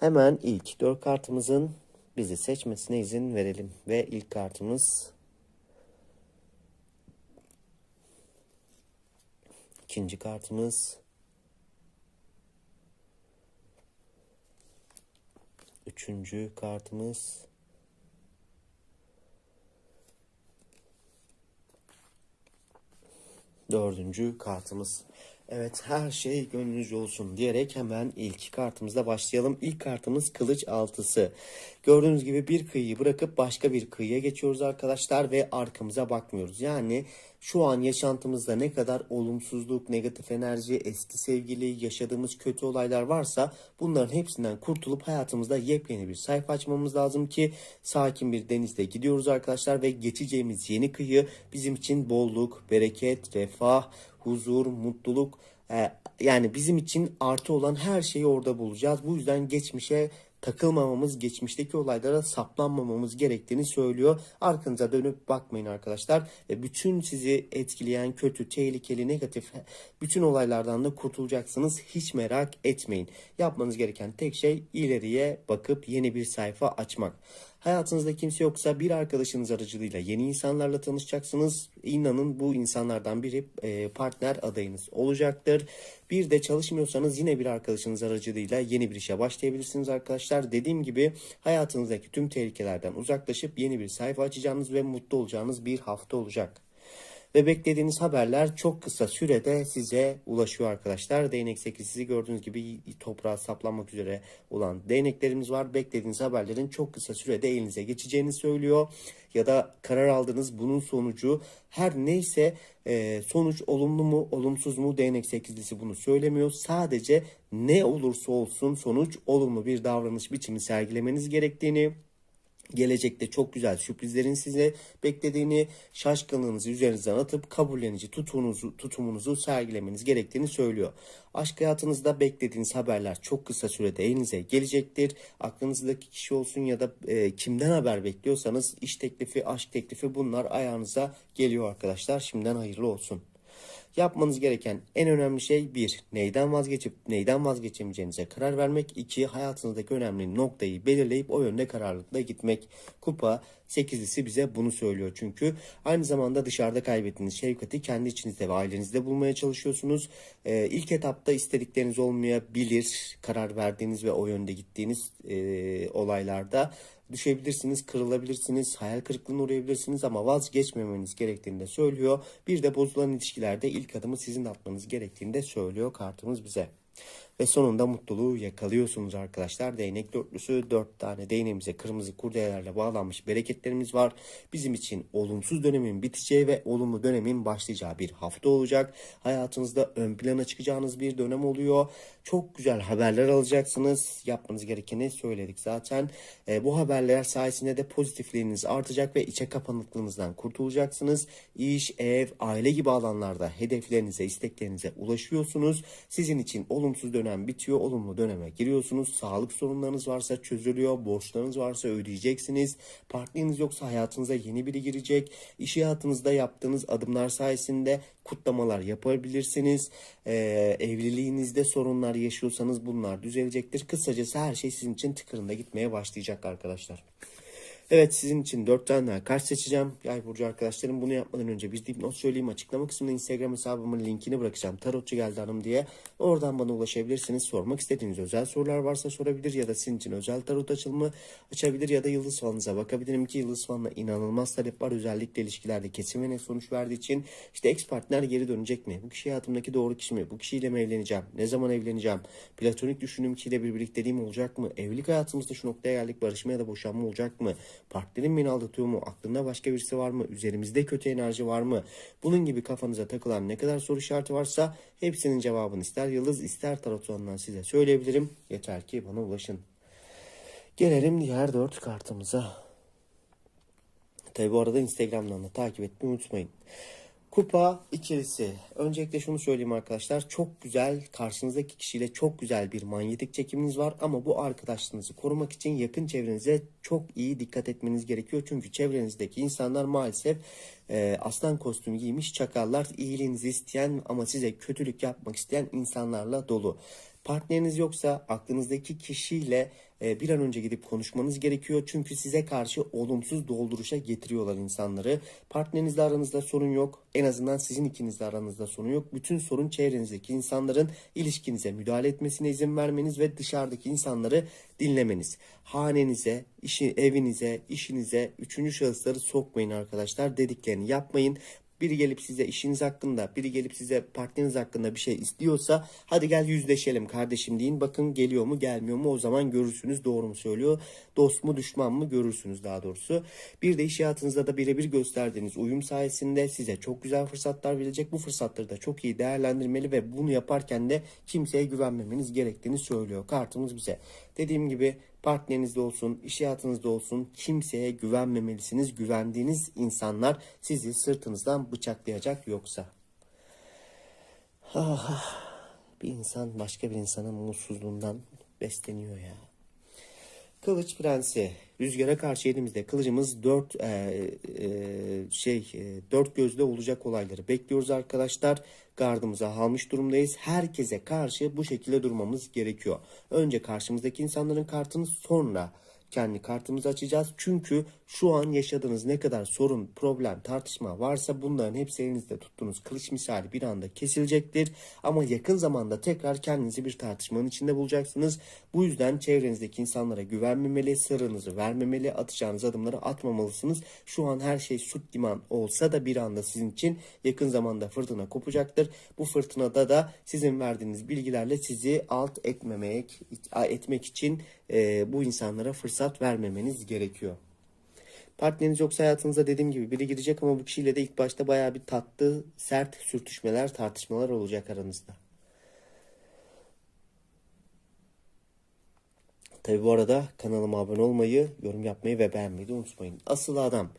Hemen ilk 4 kartımızın bizi seçmesine izin verelim. Ve ilk kartımız ikinci kartımız üçüncü kartımız dördüncü kartımız. Evet her şey gönlünüzce olsun diyerek hemen ilk kartımızla başlayalım. İlk kartımız kılıç altısı. Gördüğünüz gibi bir kıyıyı bırakıp başka bir kıyıya geçiyoruz arkadaşlar ve arkamıza bakmıyoruz. Yani şu an yaşantımızda ne kadar olumsuzluk, negatif enerji, eski sevgili, yaşadığımız kötü olaylar varsa bunların hepsinden kurtulup hayatımızda yepyeni bir sayfa açmamız lazım ki sakin bir denizde gidiyoruz arkadaşlar ve geçeceğimiz yeni kıyı bizim için bolluk, bereket, refah, huzur, mutluluk e, yani bizim için artı olan her şeyi orada bulacağız. Bu yüzden geçmişe takılmamamız, geçmişteki olaylara saplanmamamız gerektiğini söylüyor. Arkanıza dönüp bakmayın arkadaşlar. Ve bütün sizi etkileyen kötü, tehlikeli, negatif bütün olaylardan da kurtulacaksınız. Hiç merak etmeyin. Yapmanız gereken tek şey ileriye bakıp yeni bir sayfa açmak. Hayatınızda kimse yoksa bir arkadaşınız aracılığıyla yeni insanlarla tanışacaksınız. İnanın bu insanlardan biri e, partner adayınız olacaktır. Bir de çalışmıyorsanız yine bir arkadaşınız aracılığıyla yeni bir işe başlayabilirsiniz arkadaşlar. Dediğim gibi hayatınızdaki tüm tehlikelerden uzaklaşıp yeni bir sayfa açacağınız ve mutlu olacağınız bir hafta olacak. Ve beklediğiniz haberler çok kısa sürede size ulaşıyor arkadaşlar. Değnek sekizisi gördüğünüz gibi toprağa saplanmak üzere olan değneklerimiz var. Beklediğiniz haberlerin çok kısa sürede elinize geçeceğini söylüyor. Ya da karar aldınız bunun sonucu her neyse e, sonuç olumlu mu olumsuz mu değnek sekizlisi bunu söylemiyor. Sadece ne olursa olsun sonuç olumlu bir davranış biçimi sergilemeniz gerektiğini gelecekte çok güzel sürprizlerin size beklediğini, şaşkınlığınızı üzerinizden atıp kabullenici tutumunuzu, tutumunuzu sergilemeniz gerektiğini söylüyor. Aşk hayatınızda beklediğiniz haberler çok kısa sürede elinize gelecektir. Aklınızdaki kişi olsun ya da e, kimden haber bekliyorsanız iş teklifi, aşk teklifi bunlar ayağınıza geliyor arkadaşlar. Şimdiden hayırlı olsun. Yapmanız gereken en önemli şey bir, neyden vazgeçip neyden vazgeçemeyeceğinize karar vermek. iki hayatınızdaki önemli noktayı belirleyip o yönde kararlılıkla gitmek. Kupa sekizlisi bize bunu söylüyor çünkü. Aynı zamanda dışarıda kaybettiğiniz şefkati kendi içinizde ve ailenizde bulmaya çalışıyorsunuz. Ee, ilk etapta istedikleriniz olmayabilir. Karar verdiğiniz ve o yönde gittiğiniz e, olaylarda düşebilirsiniz, kırılabilirsiniz, hayal kırıklığına uğrayabilirsiniz ama vazgeçmemeniz gerektiğini de söylüyor. Bir de bozulan ilişkilerde ilk adımı sizin atmanız gerektiğini de söylüyor kartımız bize. Ve sonunda mutluluğu yakalıyorsunuz arkadaşlar. Değnek dörtlüsü dört tane değneğimize kırmızı kurdelelerle bağlanmış bereketlerimiz var. Bizim için olumsuz dönemin biteceği ve olumlu dönemin başlayacağı bir hafta olacak. Hayatınızda ön plana çıkacağınız bir dönem oluyor. Çok güzel haberler alacaksınız. Yapmanız gerekeni söyledik zaten. E, bu haberler sayesinde de pozitifliğiniz artacak ve içe kapanıklığınızdan kurtulacaksınız. İş, ev, aile gibi alanlarda hedeflerinize, isteklerinize ulaşıyorsunuz. Sizin için olumsuz dönem bitiyor, olumlu döneme giriyorsunuz. Sağlık sorunlarınız varsa çözülüyor, borçlarınız varsa ödeyeceksiniz. Partneriniz yoksa hayatınıza yeni biri girecek. İş hayatınızda yaptığınız adımlar sayesinde kutlamalar yapabilirsiniz. Ee, evliliğinizde sorunlar yaşıyorsanız bunlar düzelecektir. Kısacası her şey sizin için tıkırında gitmeye başlayacak arkadaşlar. Evet sizin için 4 tane daha kart seçeceğim. Yay burcu arkadaşlarım bunu yapmadan önce bir dipnot söyleyeyim. Açıklama kısmında Instagram hesabımın linkini bırakacağım. Tarotçu geldi hanım diye. Oradan bana ulaşabilirsiniz. Sormak istediğiniz özel sorular varsa sorabilir ya da sizin için özel tarot açılımı açabilir ya da yıldız falınıza bakabilirim ki yıldız falına inanılmaz talep var. Özellikle ilişkilerde kesin ve net sonuç verdiği için işte ex partner geri dönecek mi? Bu kişi hayatımdaki doğru kişi mi? Bu kişiyle mi evleneceğim? Ne zaman evleneceğim? Platonik düşündüğüm kişiyle bir birlikteliğim olacak mı? Evlilik hayatımızda şu noktaya geldik barışma ya da boşanma olacak mı? Partnerim beni aldatıyor mu? Aklında başka birisi var mı? Üzerimizde kötü enerji var mı? Bunun gibi kafanıza takılan ne kadar soru işareti varsa hepsinin cevabını ister yıldız ister tarot size söyleyebilirim. Yeter ki bana ulaşın. Gelelim diğer dört kartımıza. Tabi bu arada Instagram'dan da takip etmeyi unutmayın. Kupa ikilisi. Öncelikle şunu söyleyeyim arkadaşlar. Çok güzel karşınızdaki kişiyle çok güzel bir manyetik çekiminiz var. Ama bu arkadaşlığınızı korumak için yakın çevrenize çok iyi dikkat etmeniz gerekiyor. Çünkü çevrenizdeki insanlar maalesef e, aslan kostümü giymiş çakallar. iyiliğinizi isteyen ama size kötülük yapmak isteyen insanlarla dolu. Partneriniz yoksa aklınızdaki kişiyle e, bir an önce gidip konuşmanız gerekiyor. Çünkü size karşı olumsuz dolduruşa getiriyorlar insanları. Partnerinizle aranızda sorun yok. En azından sizin ikinizle aranızda sorun yok. Bütün sorun çevrenizdeki insanların ilişkinize müdahale etmesine izin vermeniz ve dışarıdaki insanları dinlemeniz. Hanenize, işi, evinize, işinize üçüncü şahısları sokmayın arkadaşlar. Dediklerini yapmayın. Biri gelip size işiniz hakkında, biri gelip size partneriniz hakkında bir şey istiyorsa hadi gel yüzleşelim kardeşim deyin. Bakın geliyor mu gelmiyor mu o zaman görürsünüz doğru mu söylüyor. Dost mu düşman mı görürsünüz daha doğrusu. Bir de iş hayatınızda da birebir gösterdiğiniz uyum sayesinde size çok güzel fırsatlar verecek. Bu fırsatları da çok iyi değerlendirmeli ve bunu yaparken de kimseye güvenmemeniz gerektiğini söylüyor kartımız bize. Dediğim gibi partnerinizde olsun, iş hayatınızda olsun kimseye güvenmemelisiniz. Güvendiğiniz insanlar sizi sırtınızdan bıçaklayacak yoksa. Ah, bir insan başka bir insanın mutsuzluğundan besleniyor ya. Kılıç Prensi. Rüzgara karşı elimizde kılıcımız dört e, e, şey e, dört gözle olacak olayları bekliyoruz arkadaşlar. Gardımıza almış durumdayız. Herkese karşı bu şekilde durmamız gerekiyor. Önce karşımızdaki insanların kartını sonra kendi kartımızı açacağız. Çünkü şu an yaşadığınız ne kadar sorun, problem, tartışma varsa bunların hepsi elinizde tuttuğunuz kılıç misali bir anda kesilecektir. Ama yakın zamanda tekrar kendinizi bir tartışmanın içinde bulacaksınız. Bu yüzden çevrenizdeki insanlara güvenmemeli, sırrınızı vermemeli, atacağınız adımları atmamalısınız. Şu an her şey süt liman olsa da bir anda sizin için yakın zamanda fırtına kopacaktır. Bu fırtınada da sizin verdiğiniz bilgilerle sizi alt etmemek, etmek için e, bu insanlara fırsat vermemeniz gerekiyor. Partneriniz yoksa hayatınıza dediğim gibi biri girecek ama bu kişiyle de ilk başta bayağı bir tatlı, sert sürtüşmeler, tartışmalar olacak aranızda. Tabi bu arada kanalıma abone olmayı, yorum yapmayı ve beğenmeyi de unutmayın. Asıl adam.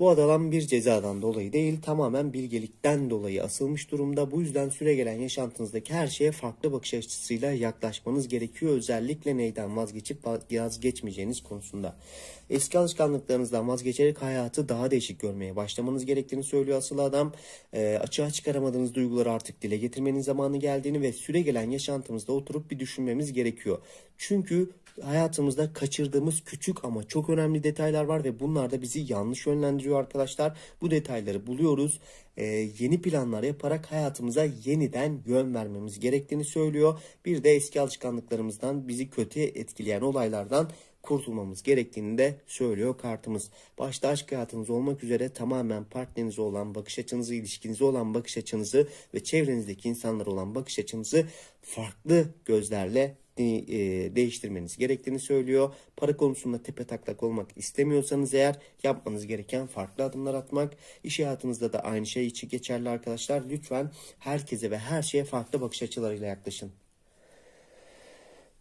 Bu adam bir cezadan dolayı değil tamamen bilgelikten dolayı asılmış durumda. Bu yüzden süre gelen yaşantınızdaki her şeye farklı bakış açısıyla yaklaşmanız gerekiyor. Özellikle neyden vazgeçip vazgeçmeyeceğiniz konusunda. Eski alışkanlıklarınızdan vazgeçerek hayatı daha değişik görmeye başlamanız gerektiğini söylüyor asıl adam. E, açığa çıkaramadığınız duyguları artık dile getirmenin zamanı geldiğini ve süre gelen yaşantımızda oturup bir düşünmemiz gerekiyor. Çünkü hayatımızda kaçırdığımız küçük ama çok önemli detaylar var ve bunlar da bizi yanlış yönlendiriyor arkadaşlar. Bu detayları buluyoruz. Ee, yeni planlar yaparak hayatımıza yeniden yön vermemiz gerektiğini söylüyor. Bir de eski alışkanlıklarımızdan bizi kötü etkileyen olaylardan kurtulmamız gerektiğini de söylüyor kartımız. Başta aşk hayatınız olmak üzere tamamen partnerinize olan bakış açınızı, ilişkinize olan bakış açınızı ve çevrenizdeki insanlar olan bakış açınızı farklı gözlerle e, değiştirmeniz gerektiğini söylüyor. Para konusunda tepe taklak olmak istemiyorsanız eğer yapmanız gereken farklı adımlar atmak. İş hayatınızda da aynı şey için geçerli arkadaşlar. Lütfen herkese ve her şeye farklı bakış açılarıyla yaklaşın.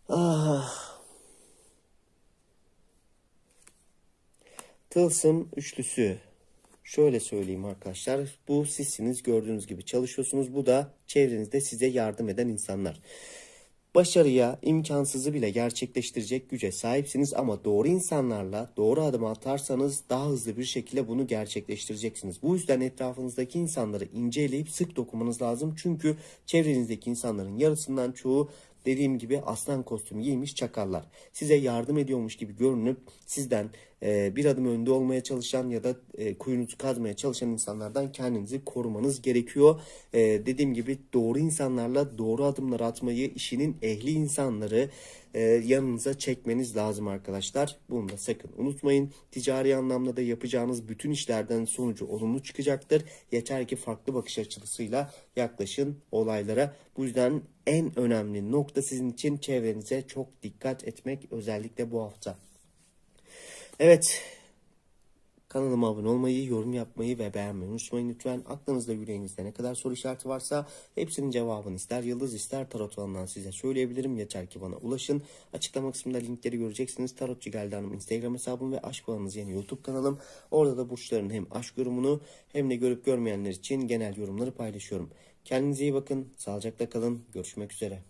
Ah. Tılsım üçlüsü. Şöyle söyleyeyim arkadaşlar. Bu sizsiniz gördüğünüz gibi çalışıyorsunuz. Bu da çevrenizde size yardım eden insanlar. Başarıya, imkansızı bile gerçekleştirecek güce sahipsiniz ama doğru insanlarla doğru adım atarsanız daha hızlı bir şekilde bunu gerçekleştireceksiniz. Bu yüzden etrafınızdaki insanları inceleyip sık dokumanız lazım. Çünkü çevrenizdeki insanların yarısından çoğu dediğim gibi aslan kostümü giymiş çakallar. Size yardım ediyormuş gibi görünüp sizden e, bir adım önde olmaya çalışan ya da e, kuyunuzu kazmaya çalışan insanlardan kendinizi korumanız gerekiyor. E, dediğim gibi doğru insanlarla doğru adımlar atmayı, işinin ehli insanları e, yanınıza çekmeniz lazım arkadaşlar. Bunu da sakın unutmayın. Ticari anlamda da yapacağınız bütün işlerden sonucu olumlu çıkacaktır. Yeter ki farklı bakış açısıyla yaklaşın olaylara. Bu yüzden en önemli nokta sizin için çevrenize çok dikkat etmek özellikle bu hafta. Evet. Kanalıma abone olmayı, yorum yapmayı ve beğenmeyi unutmayın lütfen. Aklınızda yüreğinizde ne kadar soru işareti varsa hepsinin cevabını ister yıldız ister tarot alanından size söyleyebilirim. Yeter ki bana ulaşın. Açıklama kısmında linkleri göreceksiniz. Tarotçu Geldi Hanım Instagram hesabım ve Aşk Alanınız yeni YouTube kanalım. Orada da burçların hem aşk yorumunu hem de görüp görmeyenler için genel yorumları paylaşıyorum. Kendinize iyi bakın. Sağlıcakla kalın. Görüşmek üzere.